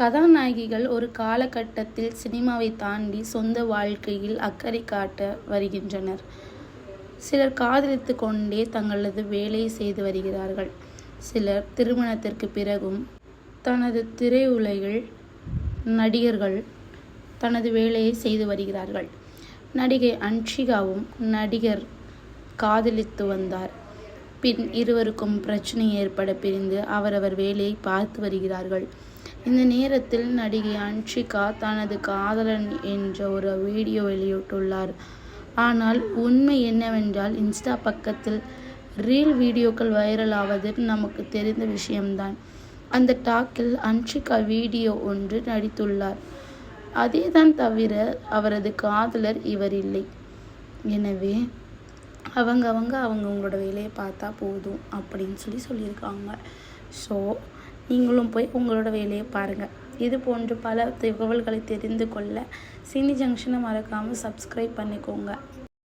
கதாநாயகிகள் ஒரு காலகட்டத்தில் சினிமாவை தாண்டி சொந்த வாழ்க்கையில் அக்கறை காட்ட வருகின்றனர். சிலர் காதலித்து கொண்டே தங்களது வேலையை செய்து வருகிறார்கள். சிலர் திருமணத்திற்கு பிறகும் தனது திரையுலகில் நடிகர்கள் தனது வேலையை செய்து வருகிறார்கள். நடிகை அன்ஷிகாவும் நடிகர் காதலித்து வந்தார். பின் இருவருக்கும் பிரச்சனை ஏற்பட பிரிந்து அவரவர் வேலையை பார்த்து வருகிறார்கள். இந்த நேரத்தில் நடிகை அன்ஷிகா தனது காதலன் என்ற ஒரு வீடியோ வெளியிட்டுள்ளார். ஆனால் உண்மை என்னவென்றால் இன்ஸ்டா பக்கத்தில் ரீல் வீடியோக்கள் வைரல் ஆவது நமக்கு தெரிந்த விஷயம்தான் அந்த டாக்கில் அன்ஷிகா வீடியோ ஒன்று நடித்துள்ளார். அதேதான் தவிர அவரது காதலர் இவர் இல்லை. எனவே அவங்க அவங்க அவங்கவங்களோட வேலையை பார்த்தா போதும் அப்படின்னு சொல்லி சொல்லியிருக்காங்க. ஸோ நீங்களும் போய் உங்களோட வேலையை பாருங்கள் இது போன்று பல தகவல்களை தெரிந்து கொள்ள சினி ஜங்ஷனை மறக்காமல் சப்ஸ்கிரைப் பண்ணிக்கோங்க.